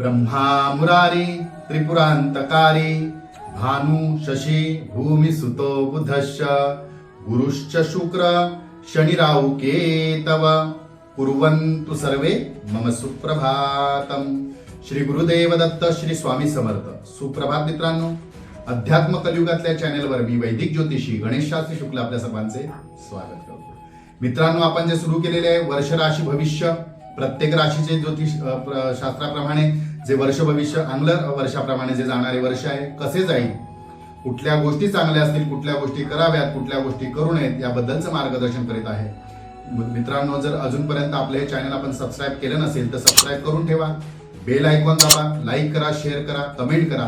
ब्रह्मा मुरारी त्रिपुरांतकारी भानु शशी भूमी सुतो बुधश्च गुरुश्च शुक्र शनिराहु केतव। कुर्वन्तु सर्वे मम सुप्रभातम श्री गुरुदेव दत्त श्री स्वामी समर्थ। सुप्रभात मित्रांनो अध्यात्म कलयुगातल्या चॅनेलवर मी वैदिक ज्योतिषी गणेश शास्त्री शुक्ल आपल्या सर्वांचे स्वागत करतो. मित्रांनो आपण जे सुरू केलेले आहे वर्ष राशी भविष्य प्रत्येक राशीचे ज्योतिष शास्त्राप्रमाणे जे वर्ष भविष्य आंग्ल वर्षाप्रमाणे जे जाणारे वर्ष आहे कसे जाईल? कुठल्या गोष्टी चांगल्या असतील कुठल्या गोष्टी कराव्यात कुठल्या गोष्टी करू नयेत याबद्दलचं मार्गदर्शन करीत आहे. मित्रांनो जर अजूनपर्यंत आपलं हे चॅनल आपण सबस्क्राईब केलं नसेल तर सबस्क्राईब करून ठेवा. बेल आयकॉन दाबा. लाईक करा शेअर करा कमेंट करा.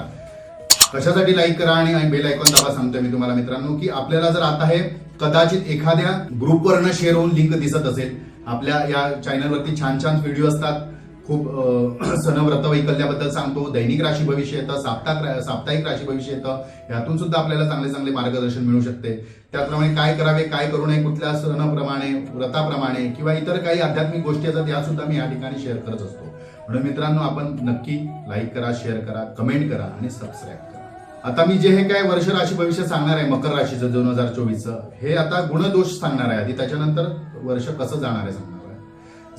कशासाठी लाईक करा आणि बेल आयकॉन दाबा सांगतोय मी तुम्हाला मित्रांनो की आपल्याला जर आता हे कदाचित एखाद्या ग्रुपवरनं शेअर होऊन लिंक दिसत असेल आपल्या या चॅनलवरती छान छान व्हिडिओ असतात. खूप अं, सण व्रत वैकल्याबद्दल सांगतो. दैनिक राशी भविष्य येतं साप्ताहिक साप्ताहिक राशी भविष्य येतं. यातून सुद्धा आपल्याला चांगले चांगले मार्गदर्शन मिळू शकते. त्याचप्रमाणे काय करावे काय करू नये कुठल्या सणाप्रमाणे व्रताप्रमाणे किंवा इतर काही आध्यात्मिक गोष्टी असतात या सुद्धा मी या ठिकाणी शेअर करत असतो. म्हणून मित्रांनो आपण नक्की लाईक करा शेअर करा कमेंट करा आणि सबस्क्राईब करा. आता मी जे हे काय वर्ष राशी भविष्य सांगणार आहे मकर राशीचं दोन हजार चोवीसचं हे आता गुणदोष सांगणार आहे. आधी त्याच्यानंतर वर्ष कसं जाणार आहे सांगणार आहे.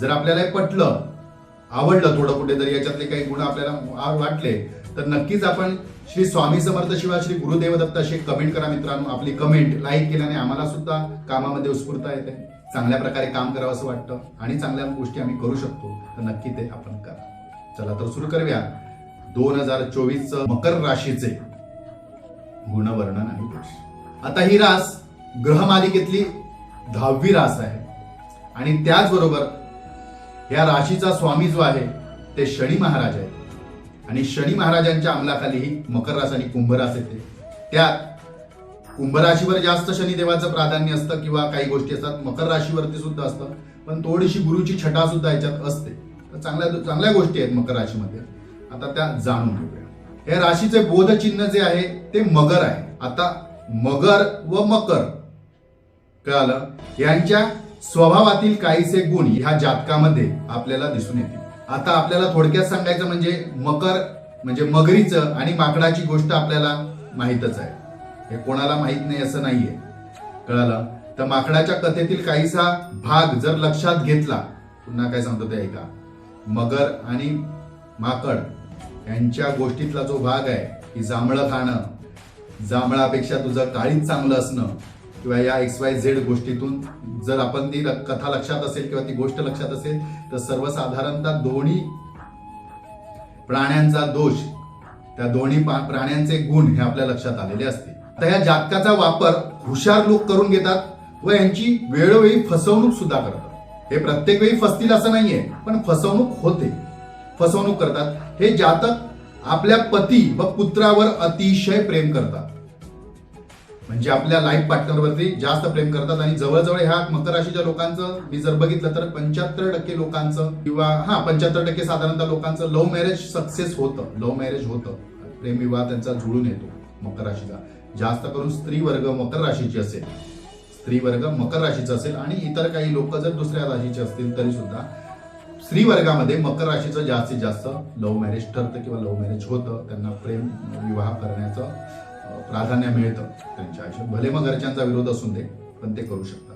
जर आपल्याला हे पटलं आवडलं थोडं कुठेतरी याच्यातले काही गुण आपल्याला वाटले तर नक्कीच आपण श्री स्वामी समर्थ शिवा श्री गुरुदेव दत्त अशी कमेंट करा मित्रांनो. आपली कमेंट लाईक केल्याने आम्हाला सुद्धा कामामध्ये उत्स्फूर्ता येते. चांगल्या प्रकारे काम करावं असं वाटतं आणि चांगल्या गोष्टी आम्ही करू शकतो. तर नक्की ते आपण करा. चला तर सुरू करूया. दोन हजार चोवीस मकर राशीचे गुणवर्णन आणि दोष. आता ही रास ग्रहमालिकेतली दहावी रास आहे. आणि त्याचबरोबर या राशीचा स्वामी जो आहे ते शनी महाराज आहेत. आणि शनी महाराजांच्या अंमलाखाली मकर रास आणि कुंभरास येते. त्यात कुंभ राशीवर जास्त शनिदेवाचं प्राधान्य असतं किंवा काही गोष्टी असतात मकर राशीवरती सुद्धा असतं. पण थोडीशी गुरुची छटा सुद्धा याच्यात असते. तर चांगल्या चांगल्या गोष्टी आहेत मकर राशीमध्ये. आता त्या जाणून घेऊया. या राशीचे बोधचिन्ह जे आहे ते मगर आहे. आता मगर व मकर. कळालं? यांच्या स्वभावातील काहीसे गुण ह्या जातकामध्ये आपल्याला दिसून येतील. आता आपल्याला थोडक्यात सांगायचं म्हणजे मकर म्हणजे मगरीचं आणि माकडाची गोष्ट आपल्याला माहीतच आहे. हे कोणाला माहीत नाही असं नाहीये. कळालं? तर माकडाच्या कथेतील काहीसा भाग जर लक्षात घेतला पुन्हा काय सांगतो ते ऐका. मगर आणि माकड यांच्या गोष्टीतला जो भाग आहे की जांभळं खाणं जांभळापेक्षा तुझं काळीच चांगलं असणं किंवा या एक्स वाय झेड गोष्टीतून जर आपण ती कथा लक्षात असेल किंवा ती गोष्ट लक्षात असेल तर सर्वसाधारणतः दोन्ही प्राण्यांचा दोष त्या दोन्ही प्राण्यांचे गुण हे आपल्या लक्षात आलेले असते. तर या जातकाचा वापर हुशार लोक करून घेतात व यांची वेळोवेळी फसवणूक सुद्धा करतात. हे प्रत्येक वेळी फसतील असं नाहीये पण फसवणूक होते. फसवणूक करतात. हे जातक आपल्या पती व पुत्रावर अतिशय प्रेम करतात. म्हणजे आपल्या लाईफ पार्टनरवरती जास्त प्रेम करतात आणि जवळजवळ ह्या मकर राशीच्या लोकांचं मी जर बघितलं तर पंच्याहत्तर टक्के लोकांचं किंवा हा पंच्याहत्तर टक्के साधारणतः लोकांचं लव्ह मॅरेज सक्सेस होतं. लव्ह मॅरेज होतं. प्रेमविवाह त्यांचा जुळून येतो मकर राशीचा जास्त करून स्त्री वर्ग मकर राशीची असेल. स्त्री वर्ग मकर राशीचा असेल आणि इतर काही लोक जर दुसऱ्या राशीचे असतील तरी सुद्धा स्त्री वर्गामध्ये मकर राशीचं जास्तीत जास्त लव्ह मॅरेज ठरतं किंवा लव्ह मॅरेज होतं. त्यांना प्रेम विवाह करण्याचं प्राधान्य मिळतं त्यांच्या आयुष्यात. भले मग घरच्यांचा विरोध असून दे पण ते करू शकतात.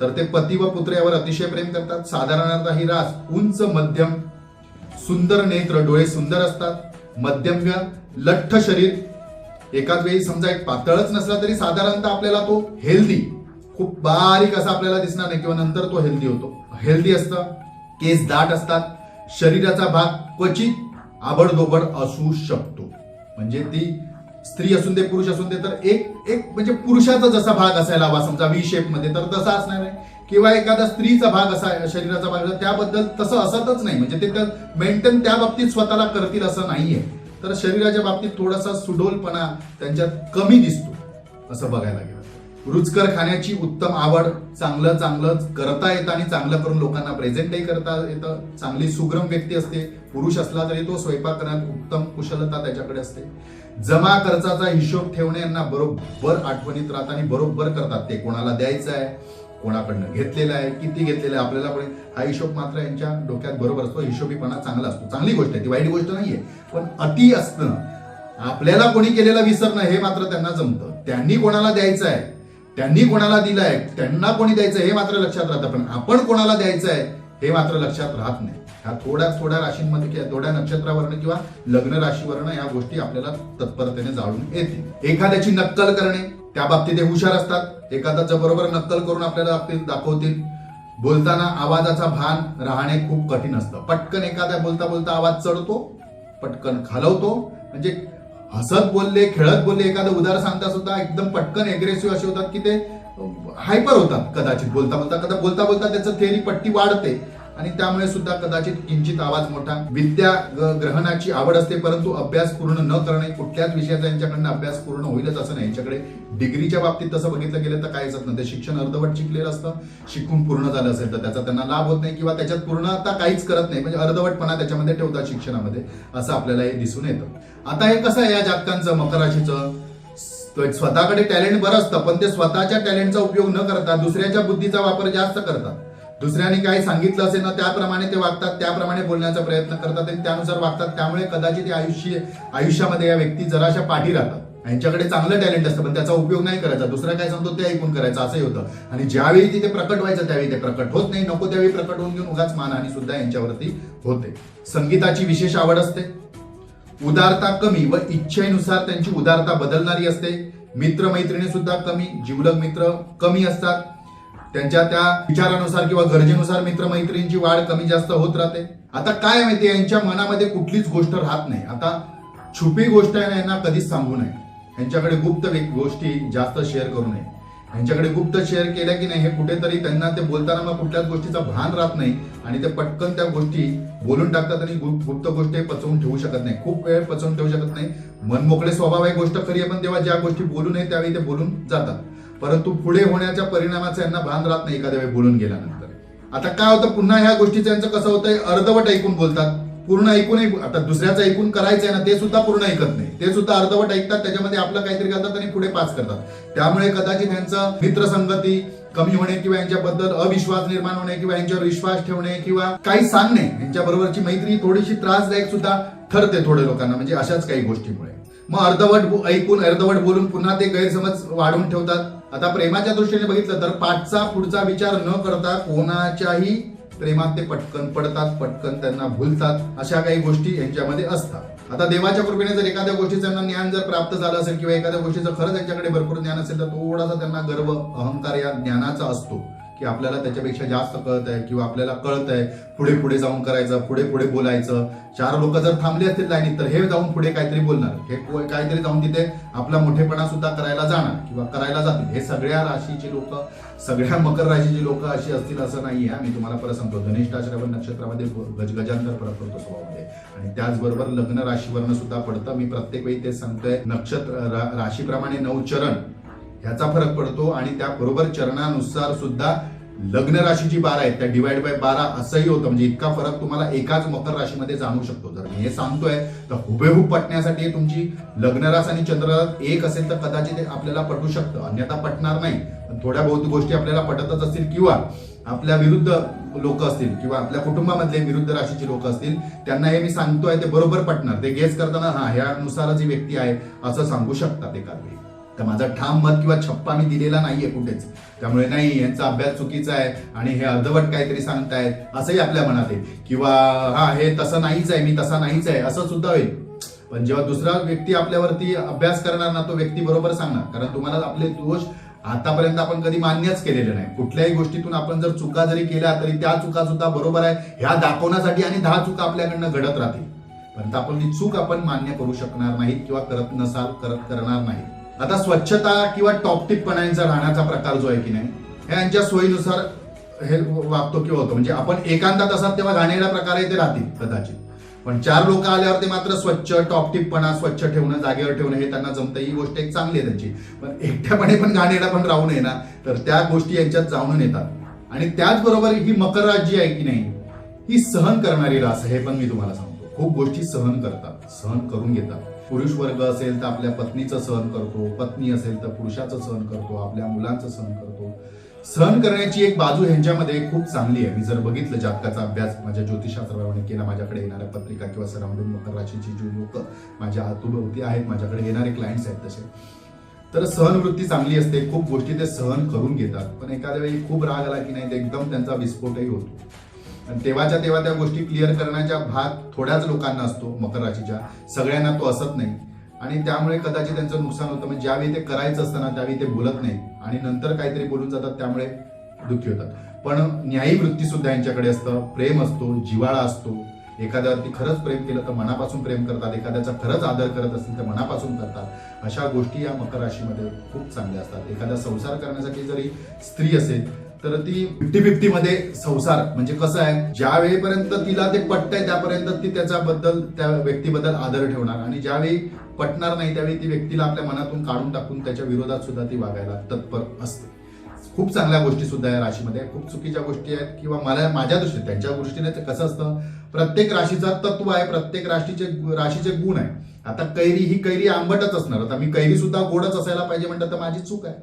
तर ते पती व पुत्र यावर अतिशय प्रेम करतात. साधारणतः ही रास उंच मध्यम सुंदर नेत्र डोळे सुंदर असतात. मध्यम लठ्ठ शरीर. एकाच वेळी समजा एक पातळच नसला तरी साधारणतः आपल्याला तो हेल्दी खूप बारीक असा आपल्याला दिसणार नाही. किंवा नंतर तो हेल्दी होतो. हेल्दी असतं केस दाट असतात. शरीराचा भाग क्वचित आबडदोबड असू शकतो. म्हणजे ती स्त्री असून दे पुरुष असून दे तर एक एक म्हणजे पुरुषाचा जसा भाग असायला हवा समजा व्ही शेपमध्ये तर तसा असणार आहे. किंवा एखादा स्त्रीचा भाग असा शरीराचा भाग असा, त्याबद्दल तसं असतच नाही. म्हणजे ते मेंटेन त्या बाबतीत स्वतःला करतील असं नाहीये. तर शरीराच्या बाबतीत थोडासा सुडोलपणा त्यांच्यात कमी दिसतो असं बघायला गेलं रुचकर खाण्याची उत्तम आवड चांगलं चांगलं करता येतं आणि चांगलं करून लोकांना प्रेझेंटही करता येतं. चांगली सुग्रम व्यक्ती असते पुरुष असला तरी तो स्वयंपाक करण्यात उत्तम कुशलता त्याच्याकडे असते. जमा खर्चाचा हिशोब ठेवणे यांना बरोबर आठवणीत राहतात आणि बरोबर करतात. ते कोणाला द्यायचं आहे? कोणाकडनं घेतलेलं आहे? किती घेतलेलं आहे? आपल्याला पण हा हिशोब मात्र यांच्या डोक्यात बरोबर असतो. हिशोबीपणा चांगला असतो. चांगली गोष्ट आहे. ती वाईट गोष्ट नाहीये. पण अति असणं आपल्याला कोणी केलेलं विसरणं हे मात्र त्यांना जमतं. त्यांनी कोणाला द्यायचं आहे? त्यांनी कोणाला दिलं आहे त्यांना कोणी द्यायचं हे मात्र लक्षात राहतं. पण आपण कोणाला द्यायचं आहे? हे मात्र लक्षात राहत नाही. ह्या थोड्या थोड्या राशींमध्ये किंवा थोड्या नक्षत्रावरनं किंवा लग्न राशीवरनं या गोष्टी आपल्याला तत्परतेने जाळून येतील. एखाद्याची नक्कल करणे त्या बाबतीत ते हुशार असतात. एखाद्याच्या बरोबर नक्कल करून आपल्याला दाखवतील. बोलताना आवाजाचा भान राहणे खूप कठीण असतं. पटकन एखाद्या बोलता बोलता आवाज चढतो पटकन खालवतो. म्हणजे हसत बोलले खेळत बोलले एखादं उदाहरण सांगता सुद्धा एकदम पटकन एग्रेसिव्ह असे होतात की ते हायपर होतात कदाचित. बोलता बोलता कदा बोलता बोलता त्याचं थेरी पट्टी वाढते. आणि त्यामुळे सुद्धा कदाचित किंचित आवाज मोठा. विद्या ग्रहणाची आवड असते परंतु अभ्यास पूर्ण न करणे कुठल्याच विषयाचा यांच्याकडनं अभ्यास पूर्ण होईलच असं नाही. यांच्याकडे डिग्रीच्या बाबतीत तसं बघितलं गेलं तर काहीच नाही. ते शिक्षण अर्धवट शिकलेलं असतं शिकून पूर्ण झालं असेल तर त्याचा त्यांना लाभ होत नाही किंवा त्याच्यात पूर्ण आता काहीच करत नाही. म्हणजे अर्धवटपणा त्याच्यामध्ये ठेवतात शिक्षणामध्ये असं आपल्याला हे दिसून येतं. आता हे कसं आहे या जातकांचं मकराशीचं? स्वतःकडे टॅलेंट बरं असतं पण ते स्वतःच्या टॅलेंटचा उपयोग न करता दुसऱ्याच्या बुद्धीचा वापर जास्त करतात. दुसऱ्याने काय सांगितलं असेल ना त्याप्रमाणे ते वागतात त्याप्रमाणे बोलण्याचा प्रयत्न करतात आणि त्यानुसार वागतात. त्यामुळे कदाचित आयुष्य आयुष्यामध्ये या व्यक्ती जराशा पाठी राहतात. यांच्याकडे चांगलं टॅलेंट असतं पण त्याचा उपयोग नाही करायचा. दुसरा काय सांगतो ते ऐकून करायचं असंही होतं. आणि ज्यावेळी तिथे प्रकट व्हायचं त्यावेळी ते प्रकट होत नाही. नको त्यावेळी प्रकट होऊन घेऊन उगाच मानहानी सुद्धा यांच्यावरती होते. संगीताची विशेष आवड असते. उदारता कमी व इच्छेनुसार त्यांची उदारता बदलणारी असते. मित्रमैत्रिणी सुद्धा कमी जिवलग मित्र कमी असतात. त्यांच्या त्या विचारानुसार किंवा गरजेनुसार मित्रमैत्रींची वाढ कमी जास्त होत राहते. आता काय माहिती यांच्या मनामध्ये कुठलीच गोष्ट राहत नाही. आता छुपी गोष्ट आहे ना यांना कधीच सांगू नये. यांच्याकडे गुप्त गोष्टी जास्त शेअर करू नये. यांच्याकडे गुप्त शेअर केल्या की नाही हे कुठेतरी त्यांना ते बोलताना मग कुठल्याच गोष्टीचा भान राहत नाही आणि ते पटकन त्या गोष्टी बोलून टाकतात आणि गुप्त गोष्टी पचवून ठेवू शकत नाही. खूप वेळ पचवून ठेवू शकत नाही. मनमोकळे स्वभाव आहे गोष्ट खरी आहे पण तेव्हा ज्या गोष्टी बोलू नये त्यावेळी ते बोलून जातात. परंतु पुढे होण्याच्या परिणामाचं यांना भान राहत नाही एखाद्या वेळी बोलून गेल्यानंतर. आता काय होतं पुन्हा ह्या गोष्टीचं यांचं कसं होतंय अर्धवट ऐकून बोलतात. पूर्ण ऐकूनही आता दुसऱ्याचं ऐकून करायचं आहे ना ते सुद्धा पूर्ण ऐकत नाही. ते सुद्धा अर्धवट ऐकतात त्याच्यामध्ये आपलं काहीतरी करतात आणि पुढे पास करतात. त्यामुळे कदाचित यांचं मित्रसंगती कमी होणे किंवा यांच्याबद्दल अविश्वास निर्माण होणे किंवा यांच्यावर विश्वास ठेवणे किंवा काही सांगणे यांच्या बरोबरची मैत्री थोडीशी त्रासदायक सुद्धा ठरते थोड्या लोकांना म्हणजे अशाच काही गोष्टीमुळे. मग अर्धवट ऐकून अर्धवट बोलून पुन्हा ते गैरसमज वाढवून ठेवतात. आता प्रेमाच्या दृष्टीने बघितलं तर पाठचा पुढचा विचार न करता कोणाच्याही प्रेमात ते पटकन पडतात पटकन त्यांना भुलतात अशा काही गोष्टी यांच्यामध्ये असतात. आता देवाच्या कृपेने जर एखाद्या गोष्टीचं त्यांना ज्ञान जर प्राप्त झालं असेल किंवा एखाद्या गोष्टीचं खरंच त्यांच्याकडे भरपूर ज्ञान असेल तर थोडासा त्यांना गर्व अहंकार या ज्ञानाचा असतो. की आपल्याला त्याच्यापेक्षा जास्त कळत आहे किंवा आपल्याला कळत आहे पुढे पुढे जाऊन करायचं पुढे पुढे बोलायचं. चार लोक जर थांबले असतील लाईनीत तर हे जाऊन पुढे काहीतरी बोलणार. हे काहीतरी जाऊन तिथे आपला मोठेपणा सुद्धा करायला जाणार किंवा करायला जातील. हे सगळ्या राशीचे लोक सगळ्या मकर राशीची लोक अशी असतील असं नाही आहे मी तुम्हाला परत सांगतो. धनिष्ठा श्रवण नक्षत्रामध्ये गजगजांतर फरक पडतो स्वभावामध्ये. आणि त्याचबरोबर लग्न राशीवरनं सुद्धा पडतं. मी प्रत्येक वेळी ते सांगतोय. नक्षत्र राशीप्रमाणे नऊ चरण ह्याचा फरक पडतो आणि त्याबरोबर चरणानुसार सुद्धा लग्न राशीची बारा आहेत त्या डिवाइड बाय बारा असंही होतं. म्हणजे इतका फरक तुम्हाला एकाच मकर राशीमध्ये जाणू शकतो. जर मी हे सांगतोय तर हुबेहूब पटण्यासाठी तुमची लग्न रास आणि चंद्ररास एक असेल तर कदाचित आपल्याला पटू शकतं. अन्यथा पटणार नाही. पण थोड्या बहुत गोष्टी आपल्याला पटतच असतील किंवा आपल्या विरुद्ध लोक असतील किंवा आपल्या कुटुंबामधले विरुद्ध राशीची लोक असतील त्यांना हे मी सांगतोय ते बरोबर पटणार. ते गेस करताना हा ह्यानुसारच ही व्यक्ती आहे असं सांगू शकतात एका वेळी. तर माझा ठाम मत किंवा छप्पा मी दिलेला नाहीये कुठेच. त्यामुळे नाही यांचा अभ्यास चुकीचा आहे आणि हे अर्धवट काहीतरी सांगतायत असंही आपल्या मनात आहे. किंवा हा हे तसं नाहीच आहे मी तसा नाहीच आहे असं सुद्धा होईल. पण जेव्हा दुसरा व्यक्ती आपल्यावरती अभ्यास करणार ना तो व्यक्ती बरोबर सांगणार. कारण तुम्हाला आपले दोष आतापर्यंत आपण कधी मान्यच केलेले नाही. कुठल्याही गोष्टीतून आपण जर चुका जरी केल्या तरी त्या चुका सुद्धा बरोबर आहे ह्या दाखवण्यासाठी आणि दहा चुका आपल्याकडनं घडत राहतील. पण आपण ती चूक आपण मान्य करू शकणार नाहीत किंवा करत नसाल करत करणार नाहीत. आता स्वच्छता किंवा टॉपटिकपणाचा राहण्याचा प्रकार जो आहे की नाही हे यांच्या सोयीनुसार हे वागतो किंवा होतो. म्हणजे आपण एकांतात असाल तेव्हा घाणेरडा प्रकारे ते राहतील कदाचित. पण चार लोक आल्यावर ते मात्र स्वच्छ टॉपटिपपणा स्वच्छ ठेवणं जागेवर ठेवणं हे त्यांना जमतं ही गोष्ट एक चांगली आहे त्यांची. पण एकट्यापणे पण घाणेरडा पण राहू नये ना तर त्या गोष्टी यांच्यात जाऊन येतात. आणि त्याचबरोबर ही मकर राज्य आहे की नाही ही सहन करणारी रास हे पण मी तुम्हाला सांगतो. खूप गोष्टी सहन करतात सहन करून घेतात. पुरुष वर्ग असेल तर आपल्या पत्नीचं सहन करतो पत्नी असेल तर पुरुषाचं सहन करतो आपल्या मुलांचं सहन करतो. सहन करण्याची एक बाजू ह्यांच्यामध्ये खूप चांगली आहे. मी जर बघितलं जातकाचा अभ्यास माझ्या ज्योतिषशास्त्राप्रमाणे केला माझ्याकडे येणाऱ्या पत्रिका किंवा सराउंडिंग मकर राशीची जी लोक माझ्या हातूभोवती आहेत माझ्याकडे येणारे क्लायंट्स आहेत तसे. तर सहनवृत्ती चांगली असते खूप गोष्टी ते सहन करून घेतात. पण एखाद्या वेळी खूप राग आला की नाही ते एकदम त्यांचा विस्फोटही होतो. तेव्हाच्या तेव्हा त्या गोष्टी क्लिअर करण्याचा भाग थोड्याच लोकांना असतो मकर राशीच्या. सगळ्यांना तो असत नाही. आणि त्यामुळे कदाचित त्यांचं नुकसान होतं. म्हणजे ज्यावेळी ते करायचं असतं ना त्यावेळी ते बोलत नाही. आणि नंतर काहीतरी बोलून जातात त्यामुळे दुःखी होतात. पण न्यायी वृत्ती सुद्धा यांच्याकडे असतं. प्रेम असतो जिवाळा असतो. एखाद्यावरती खरंच प्रेम केलं तर मनापासून प्रेम करतात. एखाद्याचा खरंच आदर करत असतील तर मनापासून करतात. अशा गोष्टी या मकर राशीमध्ये खूप चांगल्या असतात. एखादा संसार करण्यासाठी जरी स्त्री असेल तर ती फिफ्टी फिफ्टी मध्ये संसार म्हणजे कसं आहे ज्या वेळेपर्यंत तिला ते पटतंय त्यापर्यंत ती त्याच्याबद्दल त्या व्यक्तीबद्दल आदर ठेवणार. आणि ज्यावेळी पटणार नाही त्यावेळी ती व्यक्तीला आपल्या मनातून काढून टाकून त्याच्या विरोधात सुद्धा ती वागायला तत्पर असते. खूप चांगल्या गोष्टी सुद्धा या राशीमध्ये खूप चुकीच्या गोष्टी आहेत किंवा मला माझ्या दृष्टीने त्यांच्या दृष्टीने ते कसं असतं प्रत्येक राशीचा तत्व आहे प्रत्येक राशीचे राशीचे गुण आहे. आता कैरी ही कैरी आंबटच असणार. आता मी कैरी सुद्धा गोडच असायला पाहिजे म्हटलं तर माझी चूक आहे.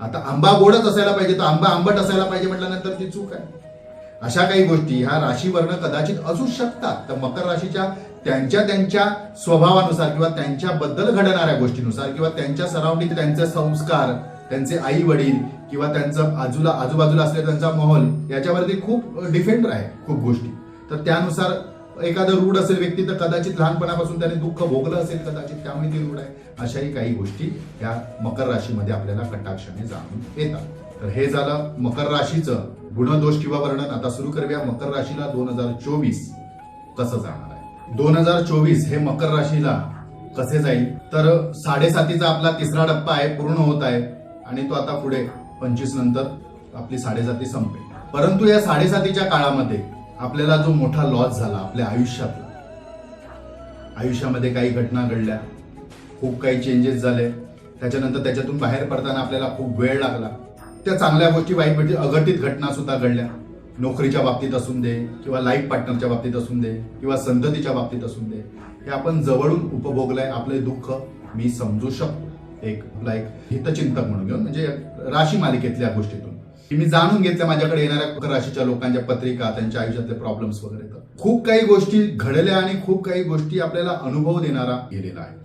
आता आंबा गोडच असायला पाहिजे तर आंबा आंबट असायला पाहिजे म्हटल्यानंतर ती चूक आहे. अशा काही गोष्टी ह्या राशीवर्ण कदाचित असू शकतात. तर मकर राशीच्या त्यांच्या त्यांच्या स्वभावानुसार किंवा त्यांच्याबद्दल घडणाऱ्या गोष्टीनुसार किंवा त्यांच्या सराउंडिंग त्यांचे संस्कार त्यांचे आई वडील किंवा त्यांचं आजूला आजूबाजूला असलेला त्यांचा माहोल याच्यावरती खूप डिफेंड आहे खूप गोष्टी. तर त्यानुसार एखादं रूढ असेल व्यक्ती तर कदाचित लहानपणापासून त्याने दुःख भोगलं असेल कदाचित त्यामुळे ते रूढ आहे. अशाही काही गोष्टी या मकर राशीमध्ये आपल्याला कटाक्षाने जाणून येतात. तर हे झालं मकर राशीचं गुणदोष किंवा वर्णन. आता सुरू करूया. मकर राशीला दोन हजार चोवीस कसं जाणार आहे? दोन हजार चोवीस हे मकर राशीला कसे जाईल? तर साडेसातीचा आपला तिसरा टप्पा आहे पूर्ण होत आहे. आणि तो आता पुढे पंचवीस नंतर आपली साडेसाती संपेल. परंतु या साडेसातीच्या काळामध्ये आपल्याला जो मोठा लॉस झाला आपल्या आयुष्यातला आयुष्यामध्ये काही घटना घडल्या. खूप काही चेंजेस झाले. त्याच्यानंतर त्याच्यातून बाहेर पडताना आपल्याला खूप वेळ लागला. त्या चांगल्या गोष्टी वाईट म्हणजे अघटित घटना सुद्धा घडल्या. नोकरीच्या बाबतीत असून दे किंवा लाईफ पार्टनरच्या बाबतीत असून दे किंवा संततीच्या बाबतीत असून दे हे आपण जवळून उपभोगलंय आपले दुःख मी समजू शकतो. एक आपला एक हितचिंतक म्हणून घेऊन म्हणजे राशी मालिकेतल्या गोष्टीतून. की मी जाणून घेतलं माझ्याकडे येणाऱ्या मकर राशीच्या लोकांच्या पत्रिका त्यांच्या आयुष्यातले प्रॉब्लेम्स वगैरे. तर खूप काही गोष्टी घडल्या आणि खूप काही गोष्टी आपल्याला अनुभव देणारा गेलेला आहे.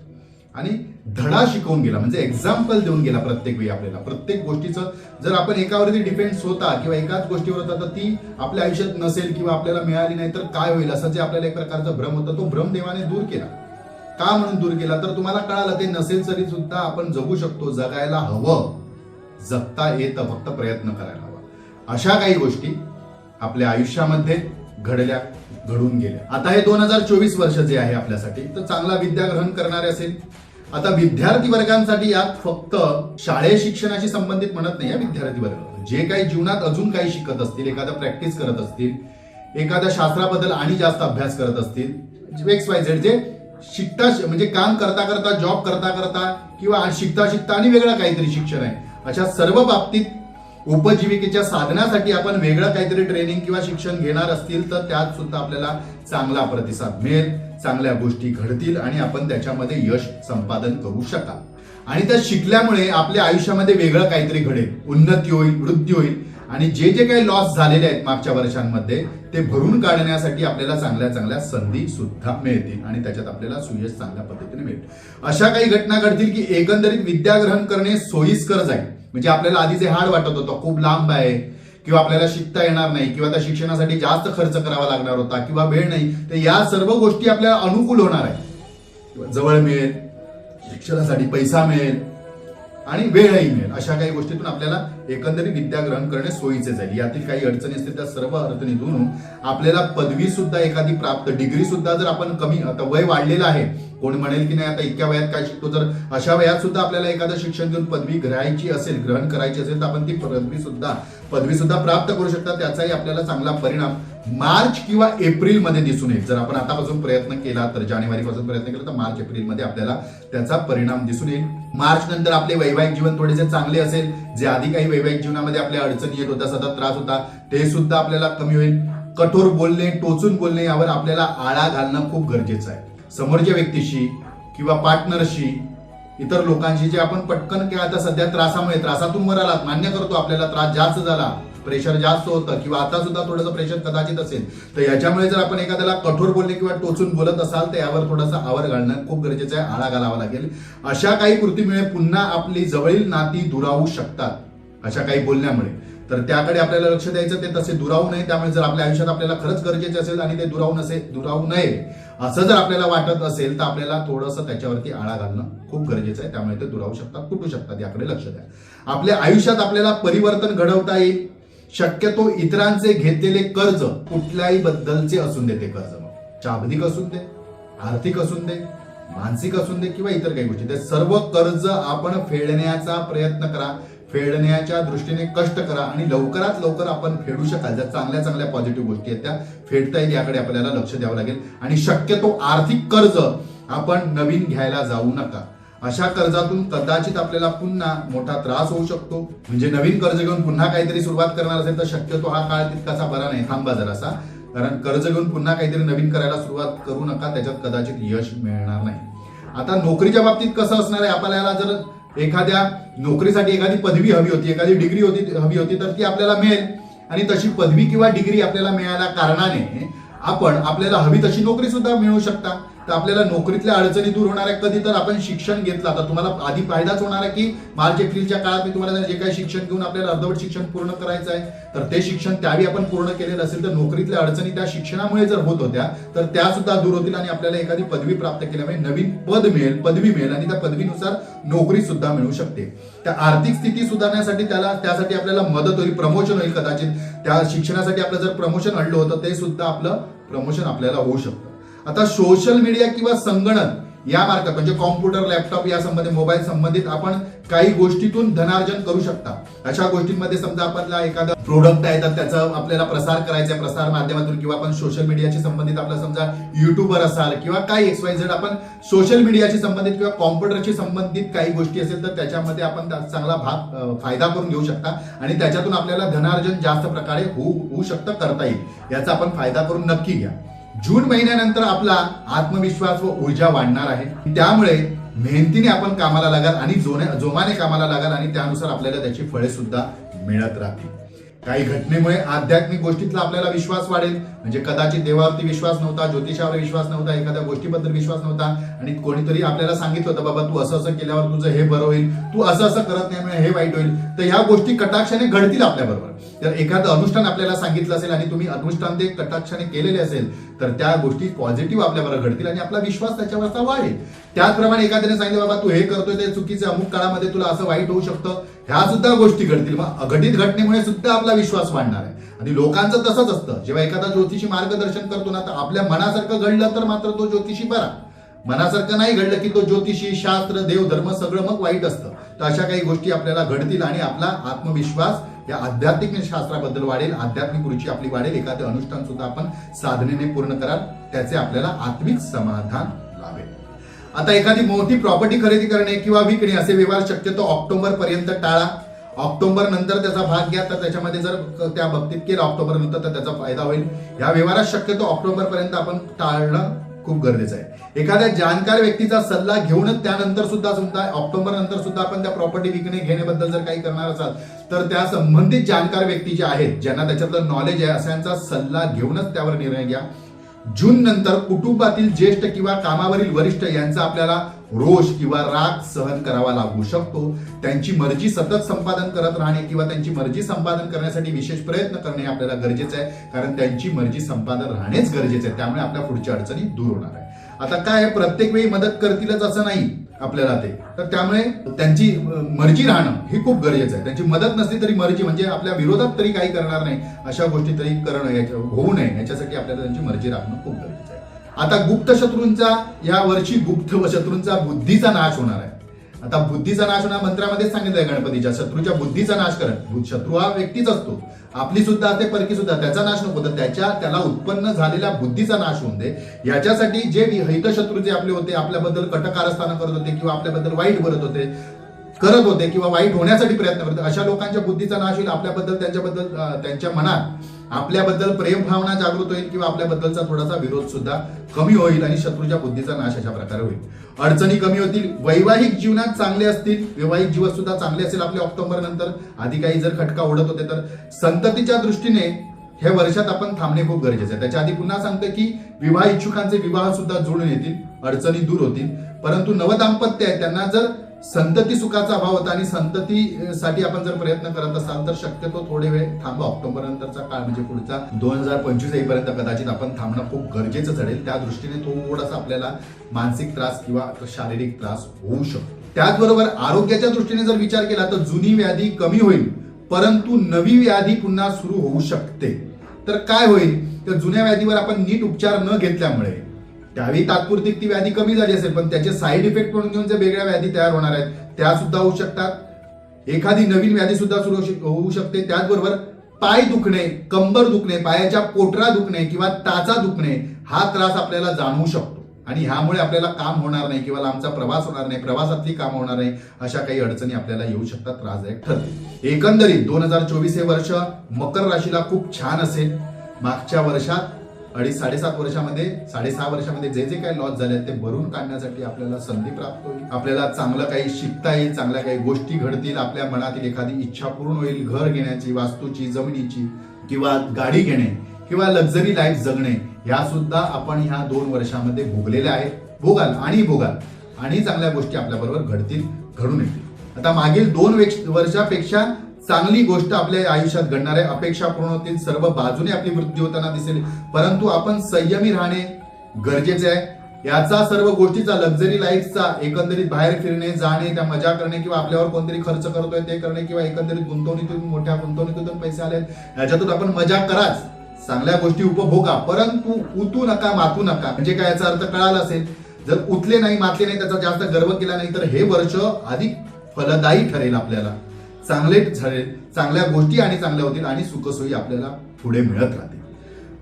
आणि धडा शिकवून गेला म्हणजे एक्झाम्पल देऊन गेला प्रत्येक वेळी आपल्याला. प्रत्येक गोष्टीचं जर आपण एकावरती डिपेंड्स होता किंवा एकाच गोष्टीवर होता तर ती आपल्या आयुष्यात नसेल किंवा आपल्याला मिळाली नाही तर काय होईल? असं जे आपल्याला एक प्रकारचा भ्रम होता तो भ्रम देवाने दूर केला. का म्हणून दूर केला? तर तुम्हाला कळालं ते नसेल तरी सुद्धा आपण जगू शकतो जगायला हवं. जगता येतं फक्त प्रयत्न करायला हवा. अशा काही गोष्टी आपल्या आयुष्यामध्ये घडल्या घडून गेल्या. आता हे दोन हजार चोवीस वर्ष जे आहे आपल्यासाठी तर चांगला विद्या ग्रहण करणारे असेल. आता विद्यार्थी वर्गांसाठी यात फक्त शालेय शिक्षणाशी संबंधित म्हणत नाही या विद्यार्थी वर्ग जे काही जीवनात अजून काही शिकत असतील एखादा प्रॅक्टिस करत असतील एखाद्या शास्त्राबद्दल आणि जास्त अभ्यास करत असतील एक्स वाय झेड जे शिकता म्हणजे काम करता करता जॉब करता करता किंवा शिकता शिकता आणि वेगळं काहीतरी शिक्षण आहे अशा सर्व बाबतीत उपजीविकेच्या साधनासाठी आपण वेगळं काहीतरी ट्रेनिंग किंवा शिक्षण घेणार असतील तर त्यात सुद्धा आपल्याला चांगला प्रतिसाद मिळेल चांगल्या गोष्टी घडतील आणि आपण त्याच्यामध्ये यश संपादन करू शकाल. आणि त्या शिकल्यामुळे आपल्या आयुष्यामध्ये वेगळं काहीतरी घडेल. उन्नती होईल वृद्धी होईल. आणि जे जे काही लॉस झालेले आहेत मागच्या वर्षांमध्ये ते भरून काढण्यासाठी आपल्याला चांगल्या चांगल्या संधी सुद्धा मिळतील आणि त्याच्यात आपल्याला सुयश चांगल्या पद्धतीने मिळेल. अशा काही घटना घडतील की एकंदरीत विद्या ग्रहण करणे सोयीस्कर जाईल. म्हणजे आपल्याला आधी जे हाड वाटत होतं खूप लांब आहे किंवा आपल्याला शिकता येणार नाही किंवा त्या शिक्षणासाठी जास्त खर्च करावा लागणार होता किंवा वेळ नाही तर या सर्व गोष्टी आपल्याला अनुकूल होणार आहे किंवा जवळ मिळेल शिक्षणासाठी पैसा मिळेल आणि वेळही मिळेल. अशा काही गोष्टीतून आपल्याला एकंदरीत विद्या ग्रहण करणे सोयीचे जाईल. यातील काही अडचणी असतील त्या सर्व अडचणीतून आपल्याला पदवी सुद्धा एखादी प्राप्त डिग्री सुद्धा जर आपण कमी आता वय वाढलेलं आहे कोण म्हणेल की नाही आता इतक्या वयात काय शिकतो? जर अशा वयात सुद्धा आपल्याला एखादं शिक्षण घेऊन पदवी घ्यायची असेल ग्रहण करायची असेल तर आपण ती पदवी सुद्धा पदवी सुद्धा प्राप्त करू शकता. त्याचाही आपल्याला चांगला परिणाम मार्च किंवा एप्रिलमध्ये दिसून येईल. जर आपण आतापासून प्रयत्न केला तर जानेवारी पासून प्रयत्न केला तर मार्च एप्रिलमध्ये आपल्याला त्याचा परिणाम दिसून येईल. मार्च नंतर आपले वैवाहिक जीवन थोडेसे चांगले असेल जे आधी काही वैवाहिक जीवनामध्ये आपल्या अडचणी येत होत्या सतत त्रास होता. ते सुद्धा आपल्याला कमी होईल. कठोर बोलणे टोचून बोलणे यावर आपल्याला आळा घालणं खूप गरजेचं आहे. समोरच्या व्यक्तीशी किंवा पार्टनरशी इतर लोकांशी जे आपण पटकन किंवा आता सध्या त्रासामुळे त्रासातून वर आलात मान्य करतो आपल्याला त्रास जास्त झाला प्रेशर जास्त होतं किंवा आता सुद्धा थोडंसं प्रेशर कदाचित असेल तर याच्यामुळे जर आपण एखाद्याला कठोर बोलणे किंवा टोचून बोलत असाल तर यावर थोडासा आवर घालणं खूप गरजेचं आहे आळा घालावा लागेल. अशा काही कृतीमुळे पुन्हा आपली जवळील नाती दुरावू शकतात. अशा काही बोलण्यामुळे. तर त्याकडे आपल्याला लक्ष द्यायचं ते तसे दुरावू नये. त्यामुळे जर आपल्या आयुष्यात आपल्याला खरंच गरजेचे असेल आणि ते दुरावू नसे दुरावू नये असं जर आपल्याला वाटत असेल तर आपल्याला थोडंसं त्याच्यावरती आळा घालणं खूप गरजेचं आहे. त्यामुळे ते दुरावू शकतात तुटू शकतात याकडे लक्ष द्या. आपल्या आयुष्यात आपल्याला परिवर्तन घडवता येईल. शक्यतो इतरांचे घेतलेले कर्ज कुठल्याही बद्दलचे असून दे ते कर्ज. मग शाब्दिक असून दे आर्थिक असून दे मानसिक असून दे किंवा इतर काही गोष्टी. ते सर्व कर्ज आपण फेडण्याचा प्रयत्न करा. फेडण्याच्या दृष्टीने कष्ट करा आणि लवकरात लवकर आपण फेडू शकाल. ज्या चांगल्या चांगल्या पॉझिटिव्ह गोष्टी आहेत त्या फेडता येईल याकडे आपल्याला लक्ष द्यावं लागेल. आणि शक्यतो आर्थिक कर्ज आपण नवीन घ्यायला जाऊ नका. अशा कर्जातून कदाचित आपल्याला पुन्हा मोठा त्रास होऊ शकतो. म्हणजे नवीन कर्ज घेऊन पुन्हा काहीतरी सुरुवात करणार असेल तर शक्यतो हा काळ तितकासा बरा नाही. थांबा जरासा. कारण कर्ज घेऊन पुन्हा काहीतरी नवीन करायला सुरुवात करू नका. त्याच्यात कदाचित यश मिळणार नाही. आता नोकरीच्या बाबतीत कसं असणार आहे? आपल्याला जर एखाद्या नोकरीसाठी एखादी पदवी हवी होती एखादी डिग्री होती हवी होती तर ती आपल्याला मिळेल. आणि तशी पदवी किंवा डिग्री आपल्याला मिळाल्या कारणाने आपण आपल्याला हवी तशी नोकरी सुद्धा मिळू शकता. तर आपल्याला नोकरीतल्या अडचणी दूर होणार आहे कधी तर आपण शिक्षण घेतलं. तर तुम्हाला आधी फायदाच होणार आहे की मार्च एप्रिलच्या काळात मी तुम्हाला जे काही शिक्षण घेऊन आपल्याला अर्धवट शिक्षण पूर्ण करायचं आहे. तर ते शिक्षण त्यावेळी आपण पूर्ण केलेलं असेल तर नोकरीतल्या अडचणी त्या शिक्षणामुळे जर होत होत्या तर त्या सुद्धा दूर होतील आणि आपल्याला एखादी पदवी प्राप्त केल्यामुळे नवीन पद मिळेल पदवी मिळेल आणि त्या पदवीनुसार नोकरी सुद्धा मिळू शकते. त्या आर्थिक स्थिती सुधारण्यासाठी त्याला त्यासाठी आपल्याला मदत होईल प्रमोशन होईल कदाचित. त्या शिक्षणासाठी आपलं जर प्रमोशन आणलं होतं ते सुद्धा आपलं प्रमोशन आपल्याला होऊ शकतं. आता सोशल मीडिया किंवा संगणक या मार्गात म्हणजे कॉम्प्युटर लॅपटॉप या संबंधित मोबाईल संबंधित आपण काही गोष्टीतून धनार्जन करू शकता. अशा गोष्टींमध्ये समजा आपल्याला एखादा प्रोडक्ट आहे तर त्याचा आपल्याला प्रसार करायचा प्रसार माध्यमातून किंवा आपण सोशल मीडियाशी संबंधित आपला समजा युट्यूबर असाल किंवा काही एक्स वाय झेड आपण सोशल मीडियाशी संबंधित किंवा कॉम्प्युटरशी संबंधित काही गोष्टी असेल तर त्याच्यामध्ये आपण त्याचा चांगला भाग फायदा करून घेऊ शकता. आणि त्याच्यातून आपल्याला धनार्जन जास्त प्रकारे होऊ होऊ शकतं करता येईल. याचा आपण फायदा करून नक्की घ्या. जून महिन्यानंतर आपला आत्मविश्वास व ऊर्जा वाढणार आहे. त्यामुळे मेहनतीने आपण कामाला लागाल आणि जोने जोमाने कामाला लागाल आणि त्यानुसार आपल्याला त्याची फळे सुद्धा मिळत राहतील. काही घटनेमुळे आध्यात्मिक गोष्टीतला आपल्याला विश्वास वाढेल. म्हणजे कदाचित देवावरती विश्वास नव्हता ज्योतिषावर विश्वास नव्हता एखाद्या गोष्टीबद्दल विश्वास नव्हता. आणि कोणीतरी आपल्याला सांगितलं होतं बाबा तू असं असं केल्यावर तुझं हे बरं होईल. तू असं असं करत नाही हे वाईट होईल. तर ह्या गोष्टी कटाक्षाने घडतील आपल्याबरोबर तर एखादं अनुष्ठान आपल्याला सांगितलं असेल आणि तुम्ही अनुष्ठान ते कटाक्षाने केलेले असेल तर त्या गोष्टी पॉझिटिव्ह आपल्याबरोबर घडतील आणि आपला विश्वास त्याच्यावरचा वाढेल. त्याचप्रमाणे एखाद्याने सांगितलं बाबा तू हे करतोय ते चुकीचं अमुक काळामध्ये तुला असं वाईट होऊ शकतं. ह्या सुद्धा गोष्टी घडतील. मग अघटित घटनेमुळे सुद्धा आपला विश्वास वाढणार आहे. आणि लोकांचं तसंच असतं. जेव्हा एखादा ज्योतिषी मार्गदर्शन करतो ना तर आपल्या मनासारखं घडलं तर मात्र तो ज्योतिषी बरा. मनासारखं नाही घडलं की तो ज्योतिषी शास्त्र देव धर्म सगळं मग वाईट असतं. तर अशा काही गोष्टी आपल्याला घडतील आणि आपला आत्मविश्वास या आध्यात्मिक शास्त्राबद्दल वाढेल. आध्यात्मिक रुची आपली वाढेल. एखादं अनुष्ठान सुद्धा आपण साधनेने पूर्ण कराल. त्याचे आपल्याला आत्मिक समाधान आता एखादी मोठी प्रॉपर्टी खरेदी करणे किंवा विकणे असे व्यवहार शक्यतो ऑक्टोबर पर्यंत टाळा. ऑक्टोबर नंतर त्याचा भाग घ्या तर त्याच्यामध्ये जर त्या बाबतीत केला ऑक्टोबर नंतर तर त्याचा फायदा होईल. या व्यवहारात शक्यतो ऑक्टोबर पर्यंत आपण टाळणं खूप गरजेचं आहे. एखाद्या जाणकार व्यक्तीचा सल्ला घेऊनच त्यानंतर सुद्धा सुद्धा ऑक्टोबर नंतर सुद्धा आपण त्या प्रॉपर्टी विकणे घेण्याबद्दल जर काही करणार असाल तर त्या संबंधित जाणकार व्यक्ती जे आहेत ज्यांना त्याच्यातलं नॉलेज आहे अशांचा सल्ला घेऊनच त्यावर निर्णय घ्या. जून नंतर कुटुंबातील ज्येष्ठ किंवा कामावरील वरिष्ठ यांचा आपल्याला रोष किंवा राग सहन करावा लागू शकतो. त्यांची मर्जी सतत संपादन करत राहणे किंवा त्यांची मर्जी संपादन करण्यासाठी विशेष प्रयत्न करणे आपल्याला गरजेचं आहे. कारण त्यांची मर्जी संपादन राहणेच गरजेचं आहे. त्यामुळे आपल्या पुढच्या अडचणी दूर होणार आहे आता काय आहे, प्रत्येक वेळी मदत करतीलच असं नाही. आपल्याला ते तर त्यामुळे त्यांची मर्जी राहणं हे खूप गरजेचं आहे. त्यांची मदत नसली तरी मर्जी म्हणजे आपल्या विरोधात तरी काही करणार नाही अशा गोष्टी तरी करणं याच्या- होऊ नये. याच्यासाठी आपल्याला त्यांची मर्जी राखणं खूप गरजेचं आहे. आता गुप्त शत्रूंचा या वर्षी गुप्त शत्रूंचा बुद्धीचा नाश होणार आहे. आता बुद्धीचा नाश होणार मंत्रामध्येच सांगितलंय गणपतीच्या शत्रूच्या बुद्धीचा नाश कर शत्रू हा व्यक्तीच असतो. आपली सुद्धा असते परकी सुद्धा त्याचा नाश नको. तर त्याच्या त्याला उत्पन्न झालेल्या बुद्धीचा नाश होऊन दे. याच्यासाठी जे हित शत्रू जे आपले होते आपल्याबद्दल कटकारस्थान करत होते किंवा आपल्याबद्दल वाईट बोलत होते करत होते किंवा वाईट होण्यासाठी प्रयत्न करत अशा लोकांच्या बुद्धीचा नाश होईल आपल्याबद्दल त्यांच्याबद्दल त्यांच्या मनात आपल्याबद्दल प्रेम भावना जागृत होईल किंवा आपल्याबद्दलचा थोडासा विरोध सुद्धा कमी होईल आणि शत्रूच्या बुद्धीचा नाश अशा प्रकारे होईल. अडचणी कमी होतील वैवाहिक जीवनात चांगले असतील वैवाहिक जीवन सुद्धा चांगले असेल आपल्या ऑक्टोबर नंतर आधी काही जर खटका ओढत होते तर संततीच्या दृष्टीने ह्या वर्षात आपण थांबणे खूप गरजेचे आहे. त्याच्या आधी पुन्हा सांगतो की विवाह इच्छुकांचे विवाह सुद्धा जुळून येतील अडचणी दूर होतील. परंतु नवदाम्पत्य आहे त्यांना जर संतती सुखाचा अभाव होता आणि संततीसाठी आपण जर प्रयत्न करत असाल तर शक्यतो थोडे वेळ थांबा. ऑक्टोबर नंतरचा काळ म्हणजे पुढचा. दोन हजार पंचवीस येईपर्यंत कदाचित आपण थांबणं खूप गरजेचं ठरेल. त्या दृष्टीने थोडासा आपल्याला मानसिक त्रास किंवा शारीरिक त्रास होऊ शकतो. त्याचबरोबर आरोग्याच्या दृष्टीने जर विचार केला तर जुनी व्याधी कमी होईल परंतु नवी व्याधी पुन्हा सुरू होऊ शकते. तर काय होईल? तर जुन्या व्याधीवर आपण नीट उपचार न घेतल्यामुळे त्यावेळी तात्पुरती ती व्याधी कमी झाली असेल पण त्याचे साईड इफेक्ट म्हणून घेऊन जे वेगळ्या व्याधी तयार होणार आहेत त्या सुद्धा होऊ शकतात. एखादी नवीन व्याधी सुद्धा सुरू होऊ होऊ शकते. त्याचबरोबर पाय दुखणे कंबर दुखणे पायाच्या पोटरा दुखणे किंवा टाचा दुखणे हा त्रास आपल्याला जाणवू शकतो. आणि ह्यामुळे आपल्याला काम होणार नाही किंवा लांबचा प्रवास होणार नाही प्रवासातली काम होणार नाही अशा काही अडचणी आपल्याला येऊ शकतात त्रासदायक ठरते एकंदरीत दोन हजार चोवीस हे वर्ष मकर राशीला खूप छान असेल. मागच्या वर्षात अडीच साडेसात वर्षामध्ये साडेसहा वर्षामध्ये जे जे काही लॉस झाले आहेत ते भरून काढण्यासाठी आपल्याला संधी प्राप्त होईल. आपल्याला चांगलं काही शिकता येईल चांगल्या काही गोष्टी घडतील आपल्या मनातील एखादी इच्छा पूर्ण होईल घर घेण्याची वास्तूची जमिनीची किंवा गाडी घेणे किंवा लक्झरी लाईफ जगणे ह्या सुद्धा आपण ह्या दोन वर्षामध्ये भोगलेल्या आहेत. भोगाल आणि भोगाल. आणि चांगल्या गोष्टी आपल्याबरोबर घडतील घडून येतील. आता मागील दोन वर्षापेक्षा चांगली गोष्ट आपल्या आयुष्यात घडणार आहे. अपेक्षा पूर्ण होतील. सर्व बाजूने आपली वृद्धी होताना दिसेल. परंतु आपण संयमी राहणे गरजेचे आहे. याचा सर्व गोष्टीचा लक्झरी लाईफचा एकंदरीत बाहेर फिरणे जाणे त्या मजा करणे किंवा आपल्यावर कोणतरी खर्च करतोय ते करणे किंवा एकंदरीत गुंतवणुकीतून मोठ्या गुंतवणुकीतून पैसे आले याच्यातून आपण मजा कराच. चांगल्या गोष्टी उपभोगा. परंतु उतू नका मातू नका. म्हणजे काय याचा अर्थ कळाला असेल. जर उतले नाही मातले नाही त्याचा जास्त गर्व केला नाही तर हे वर्ष अधिक फलदायी ठरेल आपल्याला. चांगले झाले चांगल्या गोष्टी आणि चांगल्या होतील आणि सुखसोयी आपल्याला पुढे मिळत राहतील.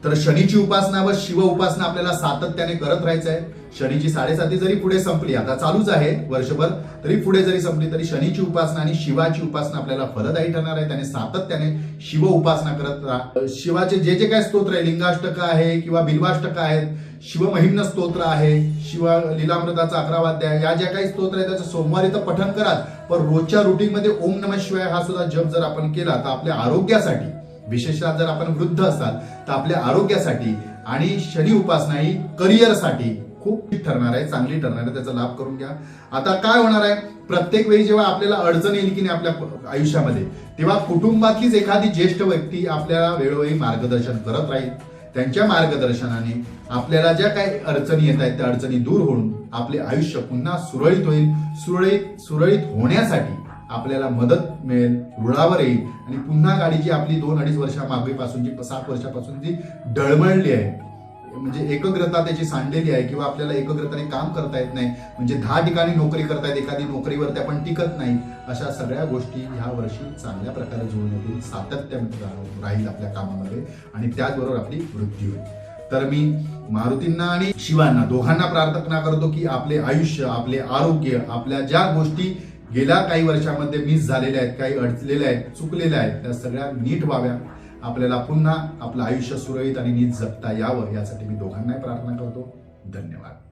तर शनीची उपासना व शिव उपासना आपल्याला सातत्याने करत राहायचं आहे. शनीची साडेसाती जरी पुढे संपली आता चालूच आहे वर्षभर तरी पुढे जरी संपली तरी शनीची उपासना आणि शिवाची उपासना आपल्याला फलदायी ठरणार आहे. त्याने सातत्याने शिव उपासना करत राहा. शिवाचे जे जे काय स्तोत्र आहे लिंगाष्टक आहे किंवा बिल्वाष्टक आहेत शिवमहिम्न स्तोत्र आहे शिव लीलामृताचा अकरावाध्याय या ज्या काही स्तोत्र आहे त्याचं सोमवारी तर पठण करा पण रोजच्या रुटीनमध्ये ओम नम शिवाय हा सुद्धा जप जर आपण केला तर आपल्या आरोग्यासाठी विशेषतः जर आपण वृद्ध असाल तर आपल्या आरोग्यासाठी आणि शनी उपासना ही करिअरसाठी खूप ठरणार आहे चांगली ठरणार आहे त्याचा लाभ करून घ्या. आता काय होणार आहे? प्रत्येक वेळी जेव्हा आपल्याला अडचण येईल की नाही आपल्या आयुष्यामध्ये तेव्हा कुटुंबातलीच एखादी ज्येष्ठ व्यक्ती आपल्याला वेळोवेळी मार्गदर्शन करत राहील. त्यांच्या मार्गदर्शनाने आपल्याला ज्या काही अडचणी येत आहेत त्या अडचणी दूर होऊन आपले आयुष्य पुन्हा सुरळीत होईल. सुरळीत सुरळीत होण्यासाठी आपल्याला मदत मिळेल रुळावर येईल. आणि पुन्हा गाडी जी आपली दोन अडीच वर्षा मागेपासूनची सात वर्षापासून जी डळमळली आहे म्हणजे एकग्रता त्याची सांडलेली आहे किंवा आपल्याला एकग्रताने काम करता येत नाही. म्हणजे दहा ठिकाणी नोकरी करतायत एखादी नोकरीवरती आपण टिकत नाही. अशा सगळ्या गोष्टी ह्या वर्षी चांगल्या प्रकारे जुळून येतील सातत्य राहील आपल्या कामामध्ये आणि त्याचबरोबर आपली वृद्धी होईल. तर मी मारुतींना आणि शिवांना दोघांना प्रार्थना करतो की आपले आयुष्य आपले आरोग्य आपल्या ज्या गोष्टी गेल्या काही वर्षामध्ये मिस झालेल्या आहेत काही अडचलेल्या आहेत चुकलेल्या आहेत त्या सगळ्या नीट व्हाव्या. आपल्याला पुन्हा आपलं आयुष्य सुरळीत आणि नीट जगता यावं यासाठी मी दोघांनाही प्रार्थना करतो. धन्यवाद.